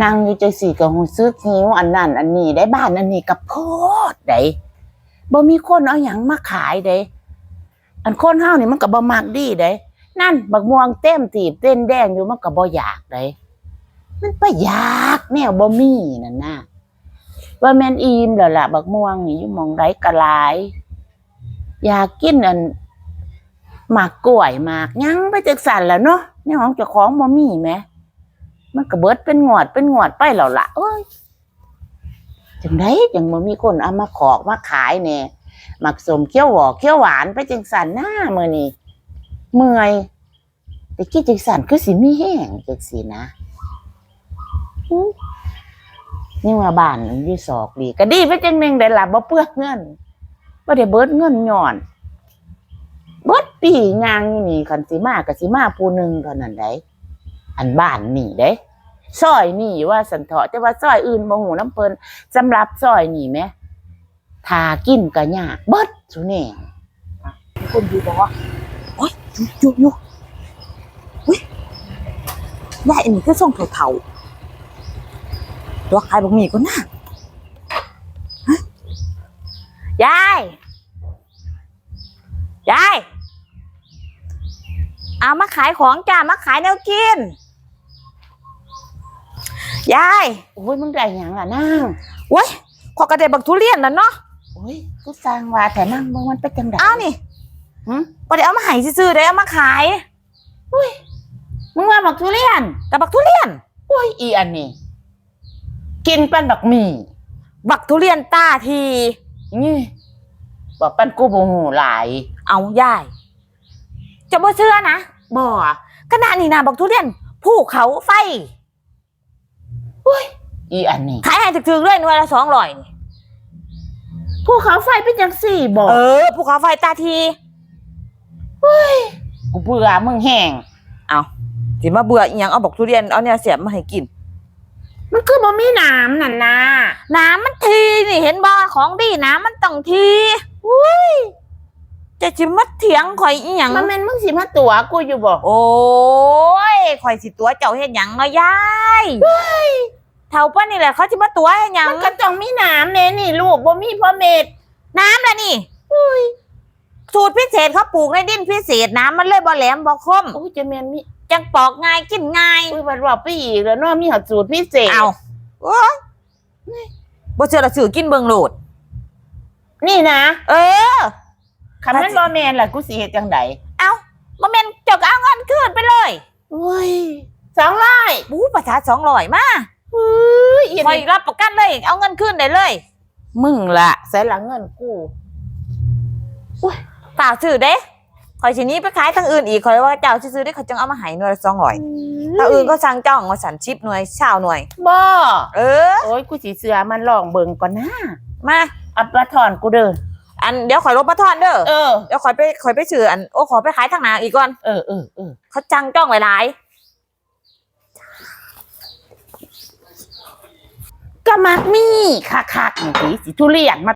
นั่งอยู่จังสี่ก็หูซึกหิวอันนั้นอันนี้ได้บ้านอันนี้กับโพดได้บ่มีคนเอาหยังมาขายได้อันคนเฮานี่มันก็บ่มักดีได้นั่นบักม่วงเต็มตีบเต้นแดงอยู่มันก็บ่อยากได้มันไปอยากแนวบ่มีนั่นน่ะว่าแม่นอิ่มแล้วล่ะบักม่วงนี่อยู่มองใดก็หลาย อยากกินอันหมากกล้วยหมากยังไปจักสันแล้วเนาะในห้องเจ้าของบ่มีแหม มันก็เบิดเป็นงวดเป็นงวดไปแล้วล่ะเอ้ยจังไดจังบ่มีคนเอามาขอกมาขายแหน่หมักสมเคี้ยวหวอกเคี้ยวหวานไปจังสันหน้ามื้อนี้เมื่อยแต่กี้จังสันคือสิมีแห้งจังสินะนี่ว่าบ้านมันอยู่ศอกดีก็ดีไปจังหนึ่งได้ล่ะบ่เปลืองเงินบ่ได้เบิดเงินย้อนเบิดปีงางนี่คันสิมาก็สิมาผู้หนึงเท่านั้นได้ อันบ้านนี่เด้ซอยนี่ว่าสันเถาะแต่ว่าซอยอื่นบ่หูน้ำเพิ่นสำหรับซอยนี่แหมทากินก็ยากเบิดซุแหน่คนอยู่บ่โอ้ยอยู่อยู่อุ้ยยายอันนี้คือส่งเฒ่าๆตัวขายบ่มีก็น่าฮะยายยายเอามาขายของจ้ามาขายแนวกิน ยายโอ้ยมึงได้หยังล่ะนางเว้ยขอกระเด็บักทุเรียนน่ะเนาะโอ้ยกูสร้างว่าแต่นั่งมึงมันเป็นจังได๋เอานี่หึบ่ได้เอามาให้ซื่อๆได้เอามาขายมึงว่าบักทุเรียนแต่บักทุเรียน โอ้ยอีอันนี้กินปันบักหมี่บักทุเรียนตาที นี่บอกปันกูบ่หูหลายเอายายจะบ่เชื่อนะบ่ขนาดนี้นะบักทุเรียนภูเขาไฟ อีอันนี้ขายให้ถึกๆเลยหน่วยละ200นี่ภูเขาไฟเป็นจังสี่บ่เออภูเขาไฟตาทีกูเบื่อมึงแห้งเอาสิมาเบื่ออีหยังเอาบักทุเรียนเอาเนี่ยเสียบมาให้กิน มันคือบ่มีน้ำนั่นนะน้ำมันทีนี่เห็นบ่ของดีน้ำมันต้องทีอุ้ยจะจิมาเถียงข่อยอีหยังมันแม่นมึงสิมาตัวกูอยู่บ่โอ้ยข่อยสิตัวเจ้าเฮ็ดหยังเนาะยาย เท่าป้านี่แหละเขาจะมาตัวเฮ็ดหยังมันก็ต้องมีน้ำแน่นี่ลูกบ่มีพ่อเม็ดน้ำละนี่สูตรพิเศษเขาปลูกในดินพิเศษน้ำมันเลยบ่แหลมบ่คมโอ้ยจะแม่นมีจังปอกง่ายกินง่ายอุ้ยบัดว่าไปอีกแล้วเนาะมีหอดสูตรพิเศษเอาโอ้ยบ่เชื่อละสื่อกินเบิ่งโหลด นี่นะเออคันมันบ่แม่นล่ะกูสิเฮ็ดจังไดเอาบ่แม่นเจ้าก็เอาเงินคืนไปเลยโอ้ย200บู๊ประชา200มาเฮ้ยอี คอยนี่รับประกันเลย เอาเงินคืนได้เลย มึงล่ะใส่หลังเงินกูฝากซื้อเด้คอยสิหนี้ไปขายทางอื่นอีกคอยว่าเจ้าซื้อได้เขาจังเอามาให้หน่วยละ200ถ้าอื่นก็สั่งจ้องว่าสันชิปหน่วยชาวหน่วยบ่เออโอ้ยกูสิเสือมันลองเบิ่งก่อนนะมาเอาปลาถอนกูเด้ออันเดี๋ยวขอยลบมาทอนเด้อเออเดี๋ยวขอยไปขอยไปซื้ออันโอ้ขอไปขายทางหนาอีกก่อนเออเออเออเขาจังจ้องหลายก็ มักมีคักๆนี่สิสิทุเรียนมา